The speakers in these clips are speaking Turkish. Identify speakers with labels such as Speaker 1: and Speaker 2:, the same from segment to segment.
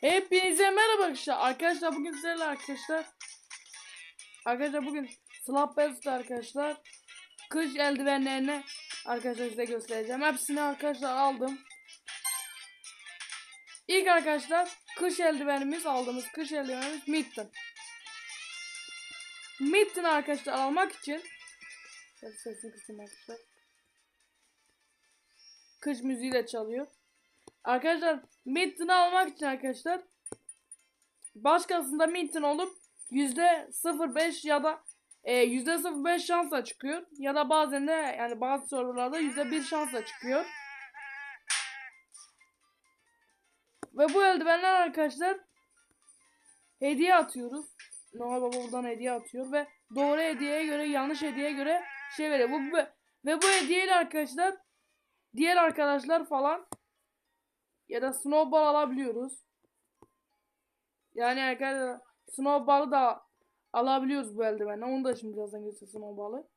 Speaker 1: Hepinize merhaba arkadaşlar. Arkadaşlar bugün sizlerle arkadaşlar. Arkadaşlar bugün Slap arkadaşlar. Kış eldivenlerini arkadaşlar size göstereceğim. Hepsini arkadaşlar aldım. İlk arkadaşlar kış eldivenimiz aldığımız kış eldivenimiz Mitten. Mitten arkadaşlar almak için sesini kısayım arkadaşlar. Kış müziğiyle çalıyor. Arkadaşlar Minton'u almak için arkadaşlar başkasında Minton olup yüzde 0.5 ya da e, yüzde 0.5 şansla çıkıyor ya da bazen de yani bazı sorularda yüzde 1 şansla çıkıyor. Ve bu eldivenler arkadaşlar hediye atıyoruz. Noel Baba buradan hediye atıyor ve doğru hediyeye göre yanlış hediyeye göre şey veriyor. Bu ve bu hediyeyle arkadaşlar diğer arkadaşlar falan ya da snowball alabiliyoruz. Yani arkadaşlar snowball'ı da alabiliyoruz bu eldivenle. Onu da şimdi birazdan göstereyim snowball'ı.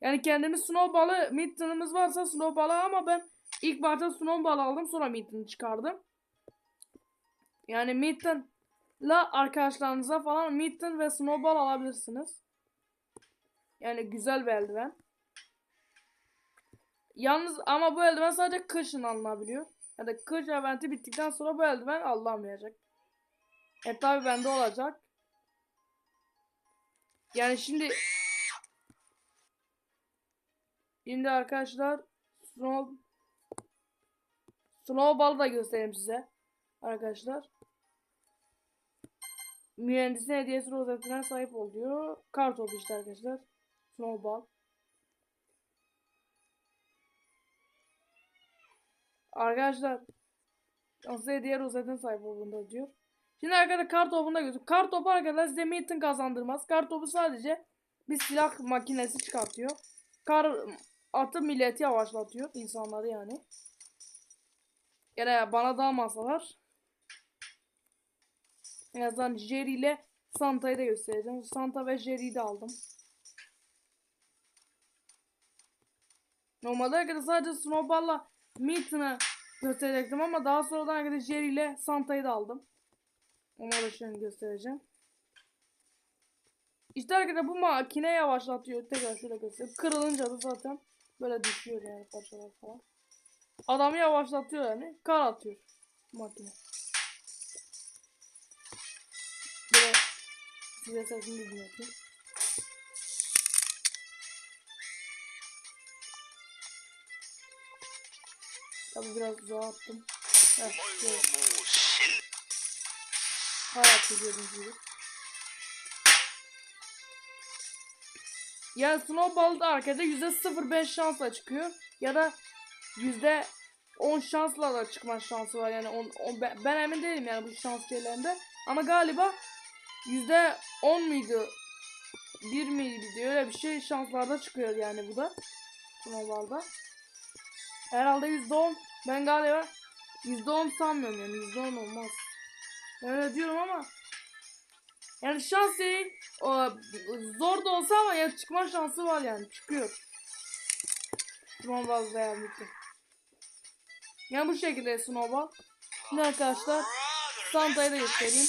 Speaker 1: Yani kendimiz snowball'ı mitten'ımız varsa snowball'ı ama ben ilk başta snowball aldım sonra mitten'ı çıkardım. Yani mitten'la arkadaşlarınıza falan mitten ve snowball alabilirsiniz. Yani güzel bir eldiven. Yalnız ama bu eldiven sadece kışın alınabiliyor. Ya da kış eventi bittikten sonra bu eldiven alınamayacak. E tabi bende olacak. Yani şimdi Şimdi arkadaşlar Snow Snowball'ı da göstereyim size. Arkadaşlar. Mühendisin hediyesi rozetine sahip ol diyor. Kartop işte arkadaşlar. Snowball. Arkadaşlar size hediye rozetin sahip olduğunda diyor. Şimdi arkadaşlar kar topunda gözük. Kar topu arkadaşlar size metin kazandırmaz. Kar topu sadece bir silah makinesi çıkartıyor. Kar atı milleti yavaşlatıyor. insanları yani. Yani bana dalmasalar. En azından Jerry ile Santa'yı da göstereceğim. Santa ve Jerry'yi de aldım. Normalde arkadaşlar sadece Snowball'la Milton'ı gösterecektim ama daha sonradan arkadaşlar Jerry ile Santa'yı da aldım. Onları da şimdi göstereceğim. İşte arkadaşlar bu makine yavaşlatıyor. Tekrar şöyle göstereyim. Kırılınca da zaten böyle düşüyor yani parçalar falan. Adamı yavaşlatıyor yani. Kar atıyor makine. Böyle size sesini dinleteyim. Tabi biraz uzağa atıyor gördüğünüz gibi. Ya Snowball'da arkada %05 şansla çıkıyor. Ya da %10 şansla da çıkma şansı var. Yani on, on, ben, ben emin değilim yani bu şans şeylerinde. Ama galiba %10 muydu? 1 miydi? Öyle bir şey şanslarda çıkıyor yani bu da. Snowball'da. Herhalde %10. Ben galiba %10 sanmıyorum yani %10 olmaz. Ben öyle diyorum ama yani şans değil. O, zor da olsa ama ya çıkma şansı var yani. Çıkıyor. Snowball veya bitti. Yani bu şekilde Snowball. Şimdi arkadaşlar Santa'yı da göstereyim.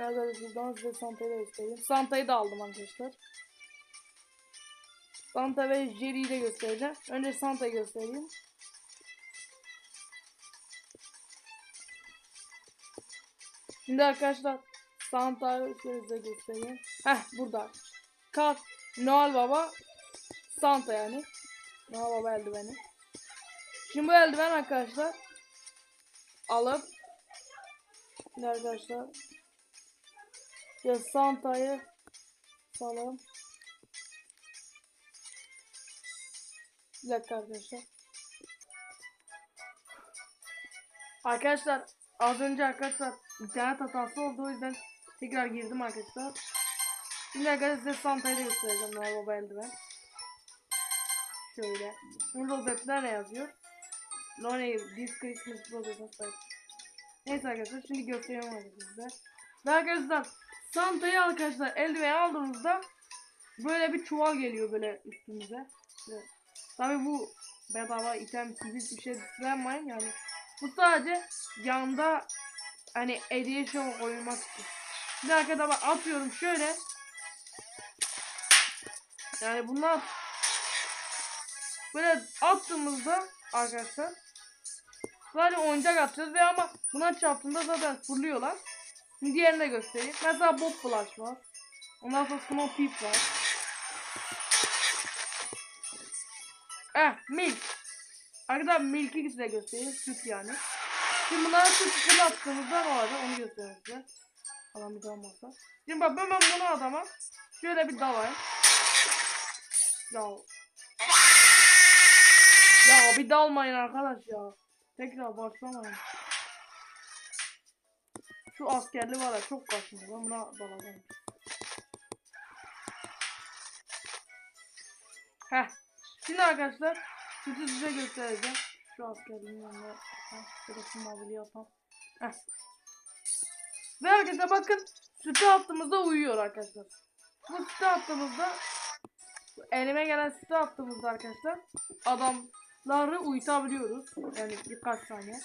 Speaker 1: Arkadaşlar şuradan size Santa'yı da göstereyim. Santa'yı da aldım arkadaşlar. Santa ve Jerry'yi de göstereceğim. Önce Santa'yı göstereyim. Şimdi arkadaşlar Santa'yı size göstereyim. Heh burada. Kart Noel Baba Santa yani. Noel Baba eldiveni. Şimdi bu eldiven arkadaşlar alıp Şimdi arkadaşlar ya Santa'yı salalım. Bir dakika arkadaşlar. Arkadaşlar az önce arkadaşlar internet hatası oldu o yüzden tekrar girdim arkadaşlar. Şimdi arkadaşlar size Santa'yı da göstereceğim Noel Baba eldiven. Şöyle. Burada rozetler ne yazıyor? Lonely This Christmas Roses Neyse arkadaşlar şimdi göstereyim arkadaşlar. Ve arkadaşlar Santa'yı arkadaşlar eldiveni aldığımızda böyle bir çuval geliyor böyle üstümüze. Evet. Tabi bu bedava item gibi bir şey düşünmeyin yani. Bu sadece yanda hani hediye şey koymak için. Bir arkada bak atıyorum şöyle. Yani bunlar böyle attığımızda arkadaşlar sadece oyuncak atacağız ve ama buna çarptığında zaten fırlıyorlar. Diğerini de göstereyim. Mesela Bob Flash var. Ondan sonra Snow Peep var. Eh Milk. Arkadaşlar Milk'i size göstereyim. Süt yani. Şimdi bunlara süt fırlattığımızda ne olacak onu göstereyim size. Adam bir dalmazsa. Şimdi bak ben bunu adama şöyle bir dalayım. Ya. Ya bir dalmayın arkadaş ya. Tekrar başlamayın. Şu askerli var ya çok kaçmış. Ben buna dalacağım. Heh. Şimdi arkadaşlar sütü size göstereceğim. Şu askerliğin yanına. Heh. Şöyle şu mavili yapalım. Heh. Ve arkadaşlar bakın sütü attığımızda uyuyor arkadaşlar. Bu sütü attığımızda elime gelen sütü attığımızda arkadaşlar adamları uyutabiliyoruz. Yani birkaç saniye.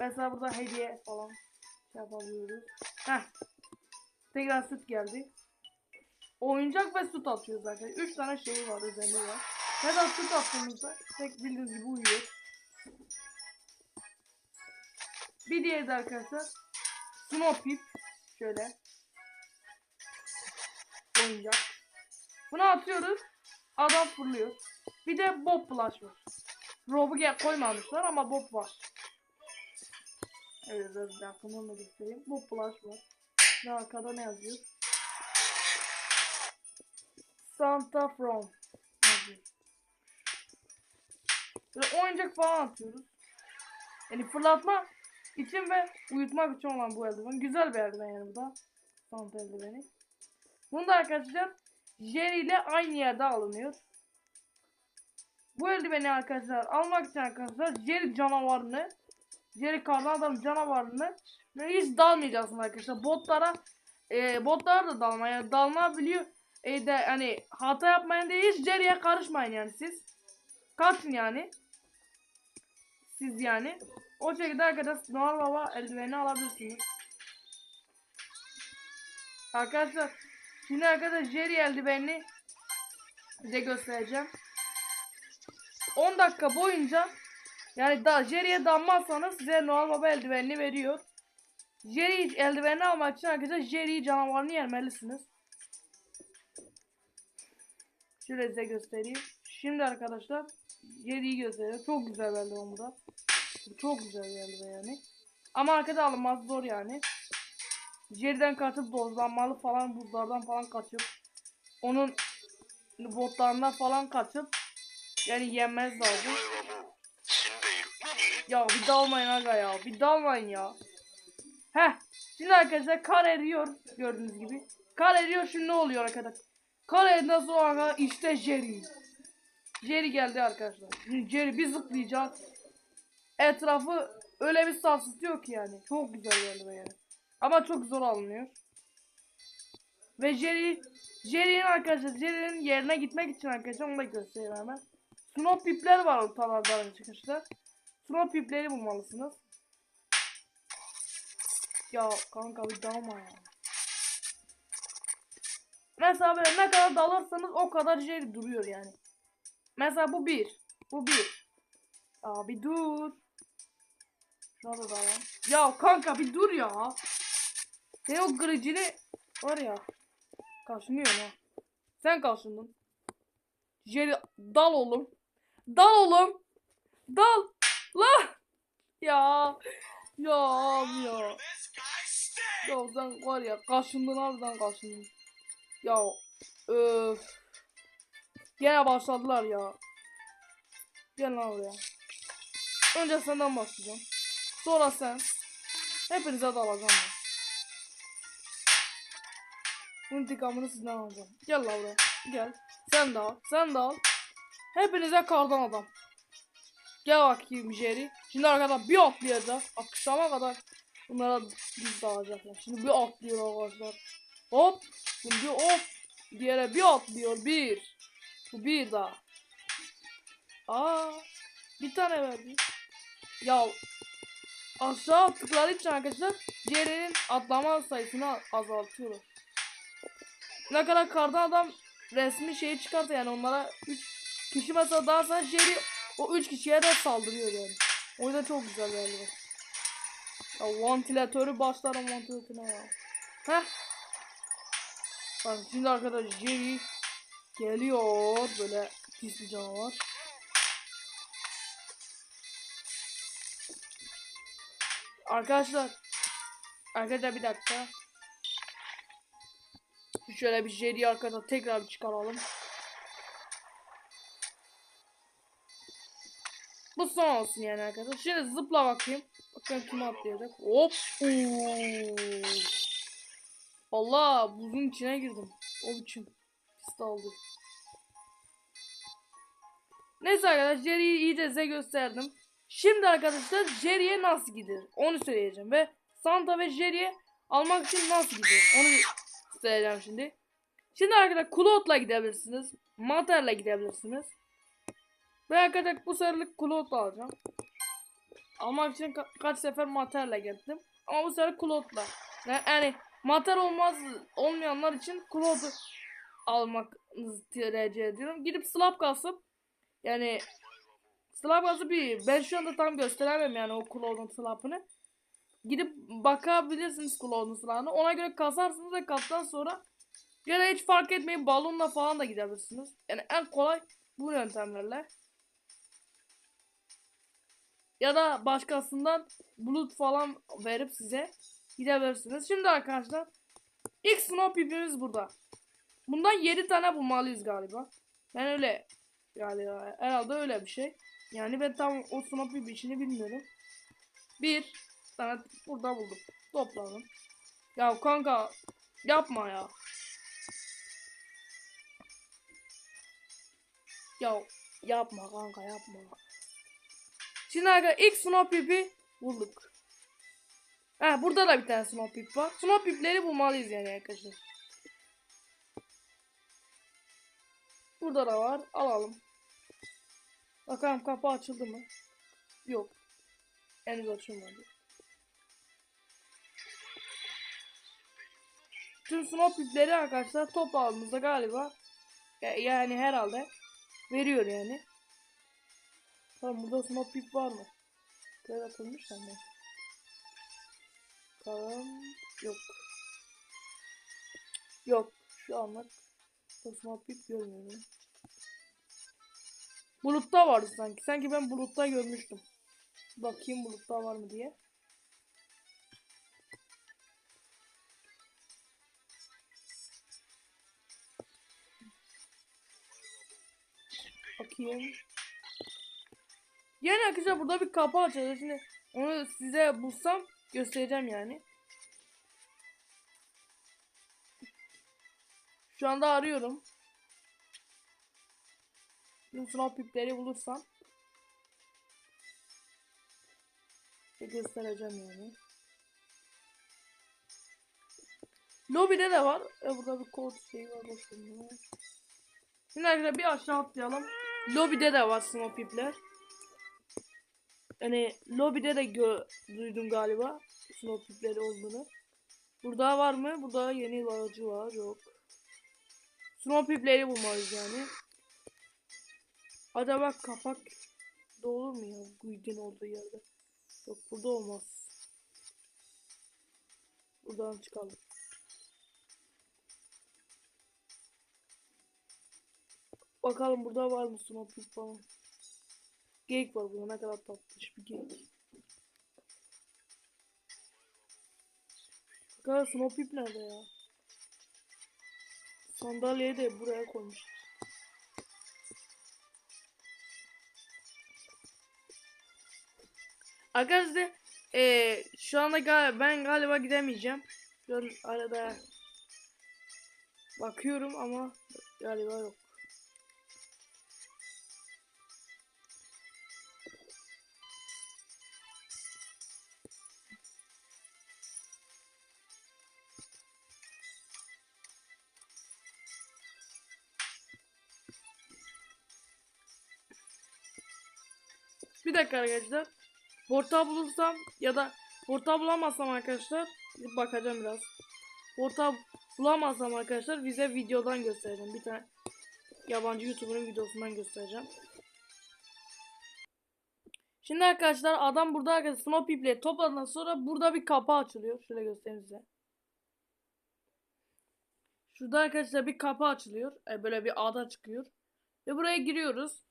Speaker 1: Mesela burada hediye falan şey yapabiliyoruz. Heh. Tekrar süt geldi. Oyuncak ve süt atıyoruz arkadaşlar. 3 tane şeyi var özelliği var. Mesela süt attığımızda tek bildiğiniz gibi uyuyor. Bir diğeri de arkadaşlar Snow Pip şöyle oyuncak. Bunu atıyoruz. Adam fırlıyor. Bir de Bob Flash var. Rob'u koymamışlar ama Bob var. Evet biraz yakın onu göstereyim. Bob Flash var. Ve arkada ne yazıyor? Santa From. Böyle oyuncak falan atıyoruz. Yani fırlatma için ve uyutmak için olan bu eldiven. Güzel bir eldiven yani bu da. Santa eldiveni. Bunu da arkadaşlar Jerry ile aynı yerde alınıyor. Bu eldiveni arkadaşlar almak için arkadaşlar Jerry canavarını Jerry kardan adam canavarını hiç dalmayacaksın arkadaşlar. Botlara e, botlara da dalma yani dalma biliyor. E de hani hata yapmayın diye hiç Jerry'e karışmayın yani siz. Kaçın yani. Siz yani. O şekilde arkadaşlar Noel Baba eldiveni alabilirsiniz. Arkadaşlar şimdi arkadaşlar Jerry eldivenini size göstereceğim. 10 dakika boyunca yani da Jerry'e dammazsanız size Noel Baba eldivenini veriyor. Jerry eldivenini almak için arkadaşlar Jerry canavarını yermelisiniz. Şöyle size göstereyim. Şimdi arkadaşlar Jerry'yi gösteriyor. Çok güzel eldiven bu da. Çok güzel eldiven yani. Ama arkada alınmaz zor yani. Jerry'den kaçıp dozlanmalı falan buzlardan falan kaçıp onun botlarından falan kaçıp yani yenmez lazım. Ya bir dalmayın aga ya. Bir dalmayın ya. Heh. Şimdi arkadaşlar kar eriyor. Gördüğünüz gibi. Kar eriyor şimdi ne oluyor arkadaşlar? Kar eriden sonra işte Jerry. Jerry geldi arkadaşlar. Jerry bir zıplayacak. Etrafı öyle bir sarsıtıyor ki yani. Çok güzel geldi yani. Ama çok zor alınıyor. Ve Jerry Jerry'nin arkadaşlar Jerry'nin yerine gitmek için arkadaşlar onu da göstereyim hemen. Snow pipler var ortalarda arkadaşlar. Snow pipleri bulmalısınız. Ya kanka bir dalma ya. Mesela böyle ne kadar dalarsanız o kadar Jerry duruyor yani. Mesela bu bir. Bu bir. Abi dur. Şuna da dayan. Ya kanka bir dur ya. Sen o kırıcını var ya. Kaşınıyor ha. Sen kaşındın. Jerry dal oğlum. Dal oğlum. Dal. La. Ya. Ya abi ya. Ya sen var ya kaşındın harbiden kaşındın. Ya öf. Gene başladılar ya. Gel lan oraya. Önce senden başlayacağım. Sonra sen. Hepinize dalacağım ben. İntikamını sizden alacağım. Gel lan buraya. Gel. Sen de al. Sen de al. Hepinize kardan adam. Gel bakayım Jerry. Şimdi arkadaşlar bir atlayacak. Akşama kadar bunlara biz dağılacaklar. Şimdi bir atlıyor arkadaşlar. Hop. Şimdi hop. Diğere bir atlıyor. Bir. Bu bir daha. Aa, bir tane verdi. Ya aşağı attıkları için arkadaşlar Jerry'nin atlama sayısını azaltıyorlar. Ne kadar kardan adam resmi şeyi çıkarsa yani onlara 3 kişi mesela daha sonra Jerry o 3 kişiye de saldırıyor yani. O yüzden çok güzel galiba. Ya ventilatörü başlarım ventilatörüne ya. Heh. Bak şimdi arkadaşlar Jerry geliyor böyle pis bir canavar. Arkadaşlar Arkadaşlar bir dakika. Şöyle bir Jerry'i arkadaşlar tekrar bir çıkaralım. Bu son olsun yani arkadaşlar. Şimdi zıpla bakayım. Bakalım kim atlayacak. Hop. Oo. Allah buzun içine girdim. O biçim. Pis oldu. Neyse arkadaşlar Jerry'i iyice size gösterdim. Şimdi arkadaşlar Jerry'e nasıl gidilir onu söyleyeceğim ve Santa ve Jerry'e almak için nasıl gidilir onu söyleyeceğim şimdi. Şimdi arkadaşlar Claude'la gidebilirsiniz. Mater'la gidebilirsiniz. Ve arkadaşlar bu seferlik Claude'la alacağım. Almak için ka- kaç sefer Mater'la gittim. Ama bu sefer. Yani, yani Mater olmaz olmayanlar için Claude'u almak tercih ediyorum. Gidip slap kasıp yani slap kasıp bir ben şu anda tam gösteremem yani o Claude'un slap'ını. Gidip bakabilirsiniz Claude'un slap'ını. Ona göre kasarsınız ve kattan sonra ya da hiç fark etmeyin balonla falan da gidebilirsiniz. Yani en kolay bu yöntemlerle. Ya da başkasından bulut falan verip size gidebilirsiniz. Şimdi arkadaşlar ilk snow pipimiz burada. Bundan 7 tane bulmalıyız galiba. Ben öyle galiba herhalde öyle bir şey. Yani ben tam o snow pip işini bilmiyorum. Bir tane burada buldum. Topladım. Ya kanka yapma ya. Ya yapma kanka yapma. Şimdi arkadaşlar ilk snow pipi bulduk. Ha burada da bir tane snow pip var. Snow pipleri bulmalıyız yani arkadaşlar. Burada da var. Alalım. Bakalım kapı açıldı mı? Yok. Henüz açılmadı. Tüm snow pipleri arkadaşlar topladığımızda galiba ya- yani herhalde veriyor yani. Tamam burada snow pip var mı? Böyle atılmış ama. Tamam. Yok. Yok. Şu anlık snow pip görmüyorum. Bulutta vardı sanki. Sanki ben bulutta görmüştüm. Bakayım bulutta var mı diye. Bakayım. Yani arkadaşlar burada bir kapı açıldı. Şimdi onu size bulsam göstereceğim yani. Şu anda arıyorum. Şimdi sınav pipleri bulursam size göstereceğim yani. Lobide de var. E burada bir kod şeyi var bakın. Şimdi arkadaşlar bir aşağı atlayalım. Lobide de var snow pipler. Hani lobide de duydum galiba snow pipleri olduğunu. Burada var mı? Burada yeni aracı var. Yok. Snow pipleri bulmalıyız yani. Acaba kapak da mu ya? Guidin olduğu yerde. Yok burada olmaz. Buradan çıkalım. Bakalım burada var mı snow pip falan. Geyik var burada ne kadar tatlış bir geyik. Bakar snow pip nerede ya? Sandalyeyi de buraya koymuş. Arkadaşlar eee şu anda gal ben galiba gidemeyeceğim. Şu arada bakıyorum ama galiba yok. Bir dakika arkadaşlar. Portal bulursam ya da portal bulamazsam arkadaşlar bakacağım biraz. Portal bulamazsam arkadaşlar size videodan göstereceğim. Bir tane yabancı YouTuber'ın videosundan göstereceğim. Şimdi arkadaşlar adam burada arkadaşlar Snow People'i topladıktan sonra burada bir kapı açılıyor. Şöyle göstereyim size. Şurada arkadaşlar bir kapı açılıyor. E, böyle bir ada çıkıyor. Ve buraya giriyoruz.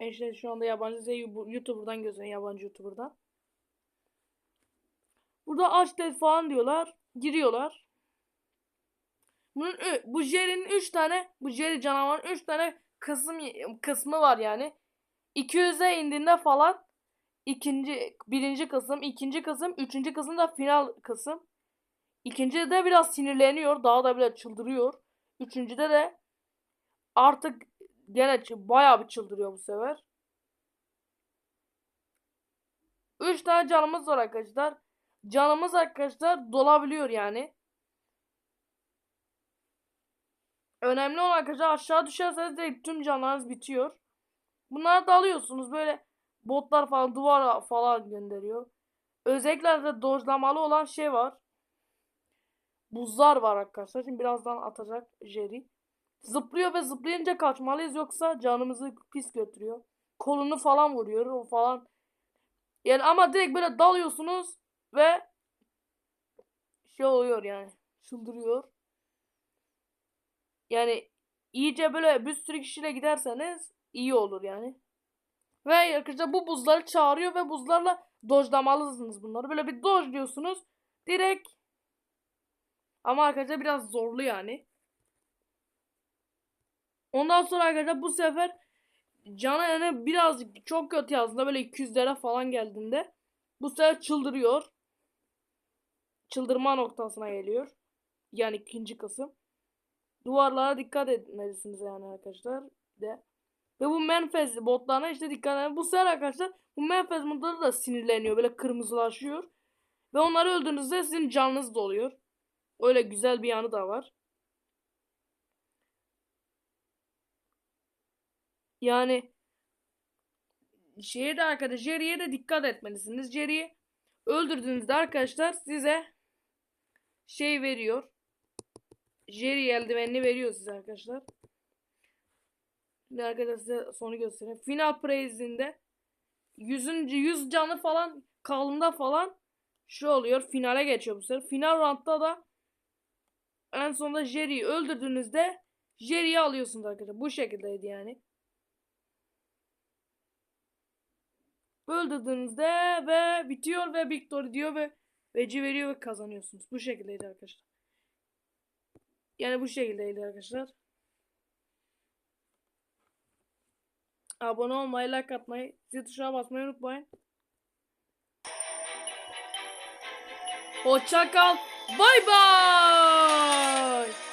Speaker 1: E işte şu anda yabancı size YouTuber'dan gözüküyor. Yabancı YouTuber'dan. Burada aç del falan diyorlar. Giriyorlar. Bunun bu Jerry'nin 3 tane bu Jerry canavarın 3 tane kısım kısmı var yani. 200'e indiğinde falan ikinci birinci kısım, ikinci kısım, üçüncü kısım da final kısım. İkincide de biraz sinirleniyor, daha da bile çıldırıyor. Üçüncüde de artık gene bayağı bir çıldırıyor bu sefer. Üç tane canımız var arkadaşlar. Canımız arkadaşlar dolabiliyor yani. Önemli olan arkadaşlar aşağı düşerseniz direkt tüm canlarınız bitiyor. Bunları da alıyorsunuz böyle botlar falan duvara falan gönderiyor. Özellikle de dojlamalı olan şey var. Buzlar var arkadaşlar. Şimdi birazdan atacak Jerry. Zıplıyor ve zıplayınca kaçmalıyız yoksa canımızı pis götürüyor. Kolunu falan vuruyor o falan. Yani ama direkt böyle dalıyorsunuz ve şey oluyor yani. Çıldırıyor. Yani iyice böyle bir sürü kişiyle giderseniz iyi olur yani. Ve arkadaşlar bu buzları çağırıyor ve buzlarla dojlamalısınız bunları. Böyle bir dojluyorsunuz. Direkt ama arkadaşlar biraz zorlu yani. Ondan sonra arkadaşlar bu sefer canı yani biraz çok kötü yazdığında böyle 200'lere falan geldiğinde bu sefer çıldırıyor. Çıldırma noktasına geliyor. Yani ikinci kısım. Duvarlara dikkat etmelisiniz yani arkadaşlar. De. Ve bu menfez botlarına işte dikkat edin. Bu sefer arkadaşlar bu menfez botları da sinirleniyor. Böyle kırmızılaşıyor. Ve onları öldürdüğünüzde sizin canınız doluyor. Öyle güzel bir yanı da var. Yani şeye de arkadaşlar Jerry'e de dikkat etmelisiniz. Jerry'i öldürdüğünüzde arkadaşlar size şey veriyor. Jerry eldivenini veriyor size arkadaşlar. Şimdi arkadaşlar size sonu göstereyim. Final Praise'inde 100. 100 canı falan kalında falan şu oluyor. Finale geçiyor bu sefer. Final roundda da en sonunda Jerry'yi öldürdüğünüzde Jerry'yi alıyorsunuz arkadaşlar. Bu şekildeydi yani. Öldürdüğünüzde ve bitiyor ve victory diyor ve veci veriyor ve kazanıyorsunuz. Bu şekildeydi arkadaşlar. Yani bu şekildeydi arkadaşlar. Abone olmayı, like atmayı, zil tuşuna basmayı unutmayın. Hoşça kal. Bay bay.